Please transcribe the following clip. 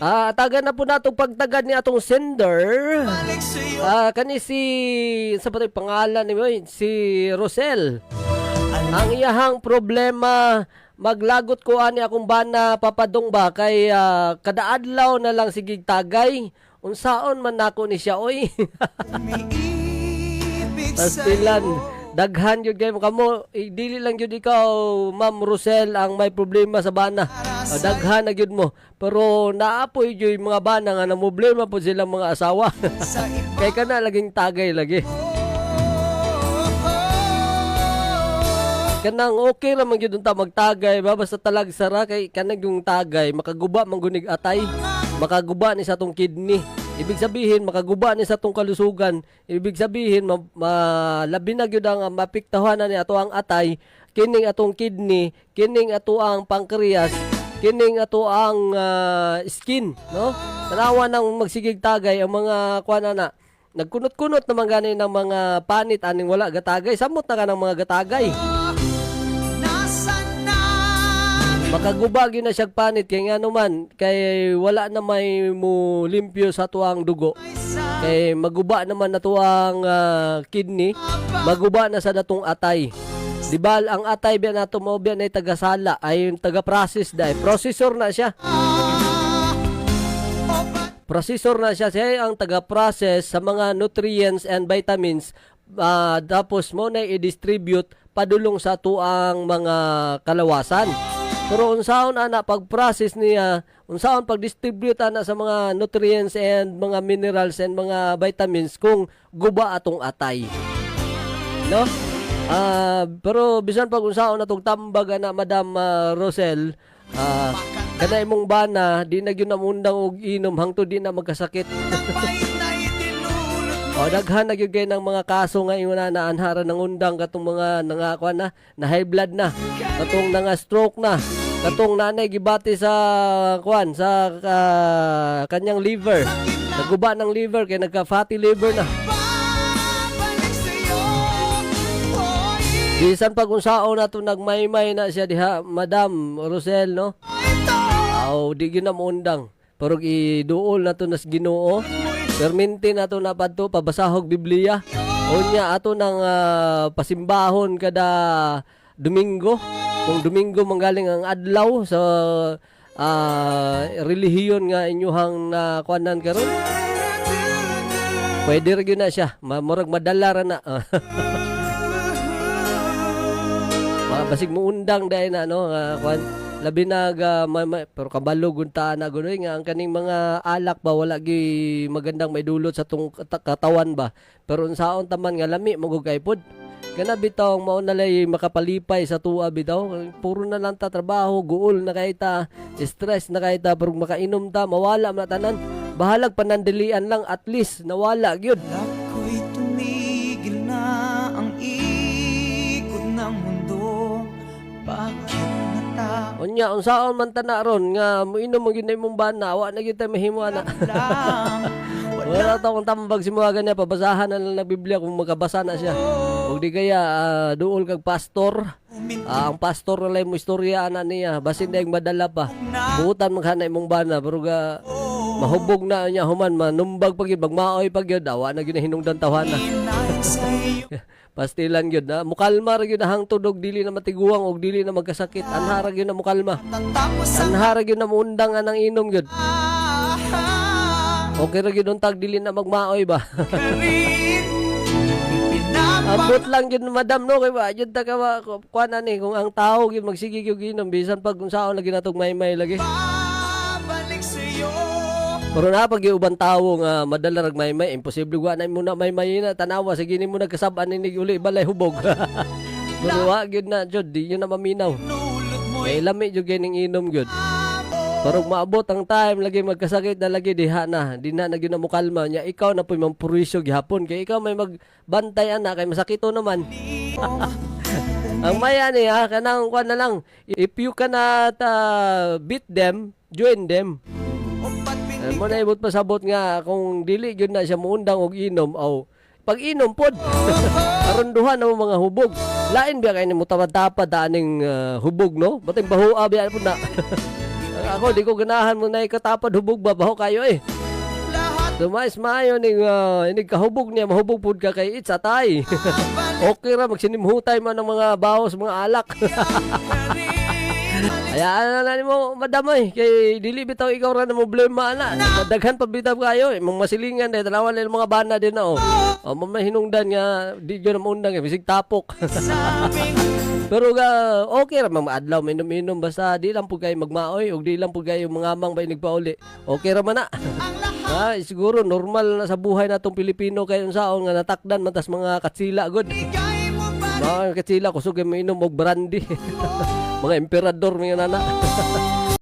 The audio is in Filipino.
Ah, taga na po natong pagtagad ni atong sender. Ah, kani si sa patay pangalan ni Moy, si Rosel. Ang iyahang problema maglagot ko ani akong bana papadong ba kay ah, kada adlaw na lang sigig tagay. Unsaon man nako ni siya oy. Pastilan. Daghan yun kayo kamo. Eh, dili lang yun ikaw, Ma'am Rosel, ang may problema sa bana. Ah, daghan na mo. Pero naapoy yun yung mga bana nga na problema po silang mga asawa. Kaya ka na laging tagay lagi. Kanang okay ra man gyud ta magtagay ba basta talag sara kay kanang yung tagay makaguba man gunig atay makaguba ni sa tong kidney ibig sabihin makaguba ni sa tong kalusugan ibig sabihin ma, ma- labi na gyud ang mapiktahan na ni ato ang atay kining atong kidney kining ato ang pancreas kining ato ang ah, skin no tanawa nang magsigig tagay ang mga kuan na nagkunot-kunot naman gani ng mga panit aning wala gatagay samot na ka ng mga gatagay Makaguba gyud na siyag panit kay nga naman kay wala na may mo limpyo sa tuang dugo. Kay maguba naman na tuang ah, kidney, maguba na sa datong atay. Di ba ang atay biya nato mo biya na tagasala ay yung taga-process dai. Processor na siya. Processor na siya siya ang taga-process sa mga nutrients and vitamins ah, tapos mo na i-distribute padulong sa tuang mga kalawasan. Pero unsaon ana pag-process niya, unsaon pag-distribute ana sa mga nutrients and mga minerals and mga vitamins kung guba atong atay. No? Ah, pero bisan pag unsaon natong tambag ana Madam ah, Rosel, ah kana imong bana di na gyud namundang og inom hangtod di na magkasakit. O daghan na gyud ng mga kaso nga ingon na naanhara ng undang katong mga nangakuan na na high blood na katong nga stroke na katong nanay gibati sa kuan sa ah, kanyang liver naguba ng liver kay nagka fatty liver na bisan pag unsaon nato nagmaymay na siya diha Madam Rosel no? Aw di gyud na maundang. Pero iduol na to nas Ginoo. Perminti na to na padto pabasahog Biblia? Unya ato nang ah, pasimbahon kada Domingo. Kung Domingo manggaling ang adlaw sa ah, relihiyon nga inyuhang na kuanan karon. Pwede ra na siya. Murag madala ra na Basig mo undang dahil na no nga kwan. Labi na ga ma, ma- pero kabalo gunta na gunoy nga ang kaning mga alak ba wala gi magandang may dulot sa kata- katawan ba. Pero unsaon taman nga lami magugay pod. Kana bitaw mao na makapalipay sa tuwa bitaw. Puro na lang ta trabaho guol na kay ta stress na kay ta pero makainom ta mawala man tanan bahalag panandilian lang at least nawala gyud Unya, unsaon man ta na ron nga moinom mo gyud na imong bana, wa na gyud mahimo na. lang Wala ta kung tambag si mga ganyan, pabasahan na lang ng Biblia kung magkabasa na siya. Ug di kaya ah, duol kag pastor. Ah, ang pastor na mo istorya ana niya, basin dayang madala pa. Buutan man kana imong bana, pero ga mahubog na niya human manumbag pag yun, magmaoy pag yun, awa na gyud na hinungdan tawhana. Pastilan gyud na, mukalma ra gyud na hangtod og dili na matiguang og dili na magkasakit. Anhara gyud na mukalma. Anhara gyud na muundang anang inom gyud. Okay ra gyud untag dili na magmaoy ba. Ambot lang gyud madam no kay ba jud ta ka wa- kuan ani kung ang tao gyud magsige gyud ginom bisan pag kung saon lagi natog may-may lagi. Babalik sa'yo Pero na pag yung ubang tao nga madala rag may-may imposible wa na mo na may-may na tanawa sige nimo nagkasab-an ni uli balay hubog. Pero wa gyud na jud di yun na maminaw. Mo Kay lami jud gining inom gyud. Pero maabot ang time lagi magkasakit na lagi diha na. Di na nagyud na mukalma nya ikaw na po'y mampurisyo gihapon kay ikaw may magbantay ana kay masakito naman. ang maya ni ha kanang kuan na lang if you cannot uh, beat them, join them. Mo na ibot pasabot nga kung dili gyud na siya muundang og inom aw pag inom pod aron duha na mga hubog lain biya kay nimo tapad-tapad aning uh, hubog no batay bahua biya pod na ako di ko ganahan mo na ikatapad hubog babaho kayo eh. Lahat Tumais maayo ning uh, inig kahubog niya mahubog pud ka kay it's atay. okay ra magsinimhutay man ng mga bawas mga alak. Hayaan na na mo madamay kay dili bitaw ikaw ra na problema na. Daghan pa bitaw kayo imong masilingan dahil tanawan nila mga bana din na oh. Oh mamahinungdan nga di jud na undang eh bisig tapok. Pero ga okay ra man maadlaw minom-inom basta di lang pud kayo magmaoy ug di lang pud kayo mangamang bay nagpauli. Okay ra man na. Ah, siguro normal na sa buhay natong Pilipino kayo unsaon nga natakdan matas mga katsila god. Mga katsila kusog mo inom og brandy. mga emperador mga nana.